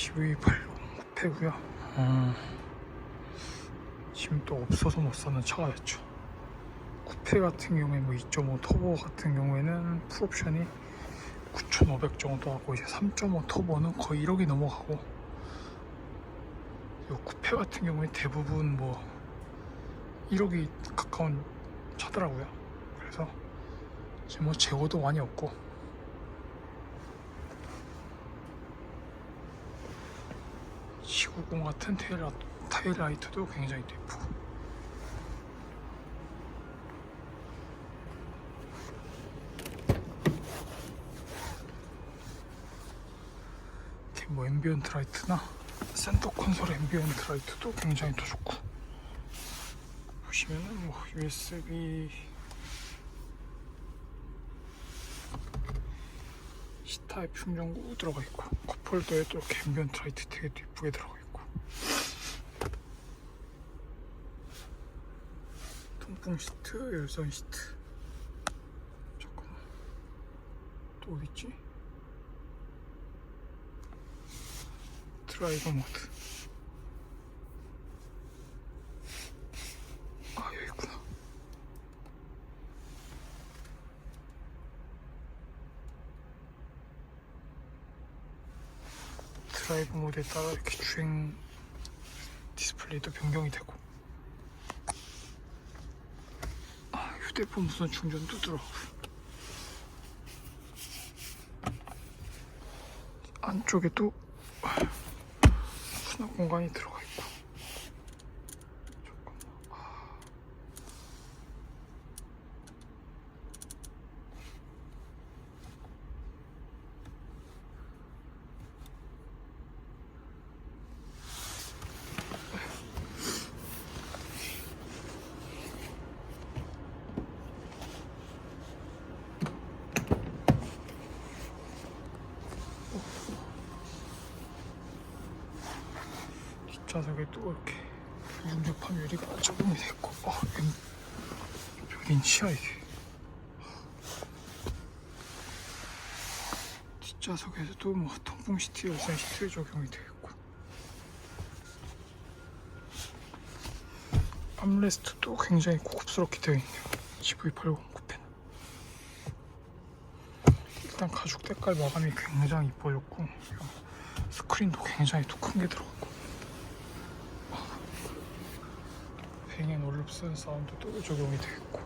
CV80 쿠페고요. 음, 지금 또 없어서 못 사는 차가였죠. 쿠페 같은 경우에 뭐 2.5 터보 같은 경우에는 풀옵션이 9,500 정도 하고 이제 3.5 터보는 거의 1억이 넘어가고 요 쿠페 같은 경우에 대부분 뭐 1억이 가까운 차더라고요. 그래서 지금 뭐 재고도 많이 없고 시구공 같은 테일, 타일라이트도 굉장히 또 예쁘고. 이렇게 뭐 앰비언트 라이트나 센터 콘솔 앰비언트 라이트도 굉장히 또 좋고. 보시면은 뭐 USB C타입 충전구 들어가 있고 컵홀더에 또 앰비언트 라이트 되게 또 예쁘게 들어가 있고. 통풍 시트, 열선 시트. 잠깐만. 또 어딨지? 드라이버 모드 아 여기 있구나 드라이브 모드에 따라 이렇게 주행 디스플레이도 변경이 되고. 아, 휴대폰 무선 충전도 들어가고. 안쪽에도 수납 공간이 들어가 있고 뒷좌석에 또 이렇게 불중접한 유리가 적용이 됐고 어, 몇 인치야 이게 뒷좌석에서도 뭐 통풍 시트, 열선 시트 적용이 되겠고. 암레스트도 굉장히 고급스럽게 되어 있네요. GV80 쿠페는. 일단 가죽 때깔 마감이 굉장히 이뻐졌고 스크린도 굉장히 또 큰 게 들어갔 고 뱅앤 올룹슨 사운드도 적용이 되겠고.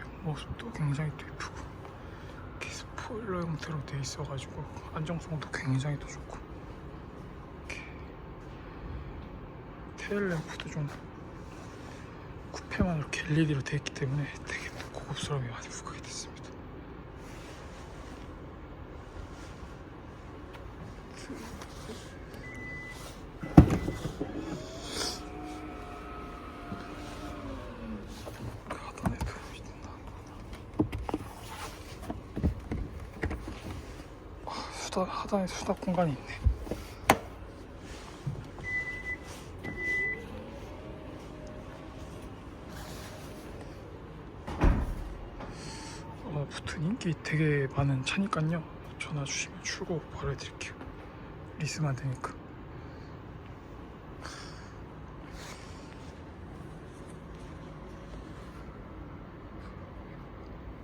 옆모습도 굉장히 또 예쁘고 스포일러 형태로 돼 있어가지고 안정성도 굉장히 또 좋고. 이렇게 테일 램프도 좀 쿠페만 이렇게 LED로 돼 있기 때문에 되게 또 고급스러움이 많이 부각이 됐습니다. 하단에도 있나? 아, 수다 하단에 수납 공간이 있네. 어, 붙은 인기 되게 많은 차니까요. 전화 주시면 출고 바로 해드릴게요. 리스만 되니까.